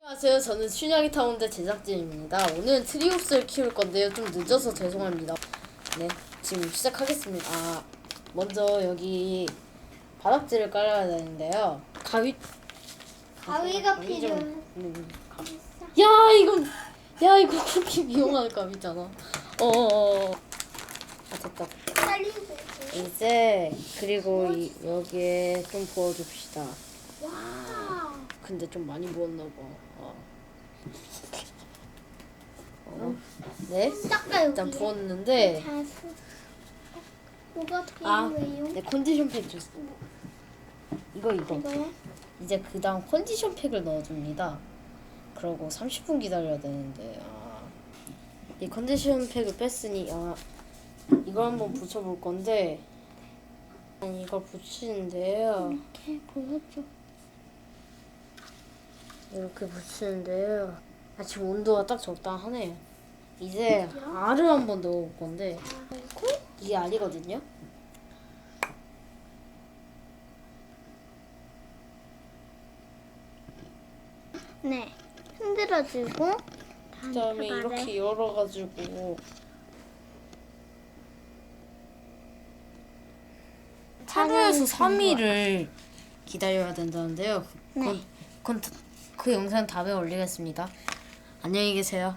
안녕하세요. 저는 춘향이 타운데 제작진입니다. 오늘 트리오스를 키울 건데요. 좀 늦어서 죄송합니다. 네, 지금 시작하겠습니다. 아, 먼저 여기 바닥재를 깔아야 되는데요. 가위. 가위가 가위 좀- 필요해. 음, 가- 야, 이건 야 이거 그렇게 미용할 가위잖아. 어어어. 아 됐다. 빨리 이제 그리고 이, 여기에 좀 부어줍시다. 와. 근데 좀 많이 부었나 봐. 어. 어. 네. 닦아요. 일단 부었는데 자수. 뭐가 아, 필요해요? 네 컨디션 팩 줬어. 이거 이거. 이거요? 이제 그다음 컨디션 팩을 넣어줍니다. 그러고 30분 기다려야 되는데 아, 이 컨디션 팩을 뺐으니 아, 이걸 한번 붙여볼 건데 이걸 붙이는데요. 이렇게 보여줘. 이렇게 붙이는데요. 아, 지금 온도가 딱 적당하네요. 이제 알을 한번 넣어볼 건데. 이게 알이거든요. 네. 흔들어주고. 그다음에 다음 이렇게 열어가지고 하루에서 3일을 기다려야 된다는데요. 그건, 네. 그건 그 영상 다음에 올리겠습니다. 안녕히 계세요.